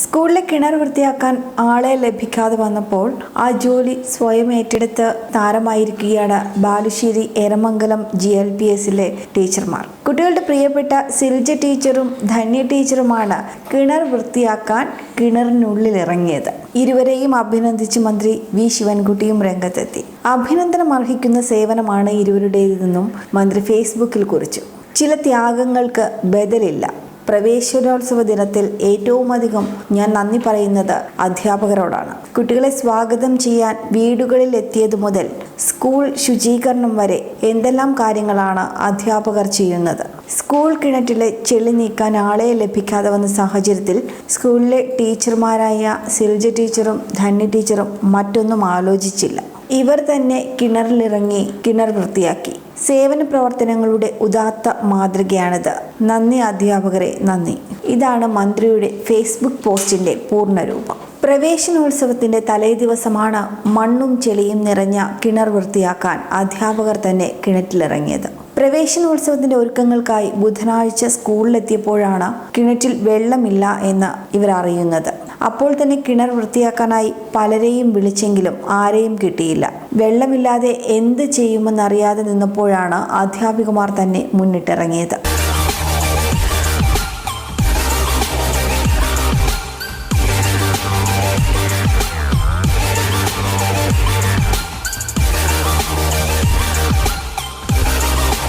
സ്കൂളിലെ കിണർ വൃത്തിയാക്കാൻ ആളെ ലഭിക്കാതെ വന്നപ്പോൾ ആ ജോലി സ്വയം ഏറ്റെടുത്ത് താരമായിരിക്കുകയാണ് Balussery Eramangalam G L P എസിലെ ടീച്ചർമാർ. കുട്ടികളുടെ പ്രിയപ്പെട്ട സിൽജ ടീച്ചറും ധന്യ ടീച്ചറുമാണ് കിണർ വൃത്തിയാക്കാൻ കിണറിനുള്ളിൽ ഇറങ്ങിയത് ഇരുവരെയും അഭിനന്ദിച്ച് മന്ത്രി വി ശിവൻകുട്ടിയും രംഗത്തെത്തി. അഭിനന്ദനം അർഹിക്കുന്ന സേവനമാണ് ഇരുവരുടേതെന്നും മന്ത്രി ഫേസ്ബുക്കിൽ കുറിച്ചു. ചില ത്യാഗങ്ങൾക്ക് ബദലില്ല. പ്രവേശനോത്സവ ദിനത്തിൽ ഏറ്റവും അധികം ഞാൻ നന്ദി പറയുന്നത് അധ്യാപകരോടാണ്. കുട്ടികളെ സ്വാഗതം ചെയ്യാൻ വീടുകളിൽ എത്തിയതു മുതൽ സ്കൂൾ ശുചീകരണം വരെ എന്തെല്ലാം കാര്യങ്ങളാണ് അധ്യാപകർ ചെയ്യുന്നത്? സ്കൂൾ കിണറ്റിലെ ചെളി നീക്കാൻ ആളെ ലഭിക്കാതെ വന്ന സാഹചര്യത്തിൽ സ്കൂളിലെ ടീച്ചർമാരായ സിൽജ ടീച്ചറും ധന്യ ടീച്ചറും മറ്റൊന്നും ആലോചിച്ചില്ല. ഇവർ തന്നെ കിണറിലിറങ്ങി കിണർ വൃത്തിയാക്കി. സേവന പ്രവർത്തനങ്ങളുടെ ഉദാത്ത മാതൃകയാണിത്. നന്ദി അധ്യാപകരെ നന്ദി. ഇതാണ് മന്ത്രിയുടെ ഫേസ്ബുക്ക് പോസ്റ്റിന്റെ പൂർണരൂപം. പ്രവേശനോത്സവത്തിന്റെ തലേ ദിവസമാണ് മണ്ണും ചെളിയും നിറഞ്ഞ കിണർ വൃത്തിയാക്കാൻ അധ്യാപകർ തന്നെ കിണറ്റിലിറങ്ങിയത്. പ്രവേശനോത്സവത്തിന്റെ ഒരുക്കങ്ങൾക്കായി ബുധനാഴ്ച സ്കൂളിലെത്തിയപ്പോഴാണ് കിണറ്റിൽ വെള്ളമില്ല എന്ന് ഇവർ അറിയുന്നത് അപ്പോൾ തന്നെ കിണർ വൃത്തിയാക്കാനായി പലരെയും വിളിച്ചെങ്കിലും ആരെയും കിട്ടിയില്ല. വെള്ളമില്ലാതെ എന്ത് ചെയ്യുമെന്നറിയാതെ നിന്നപ്പോഴാണ് അധ്യാപികമാർ തന്നെ മുന്നിട്ടിറങ്ങിയത്.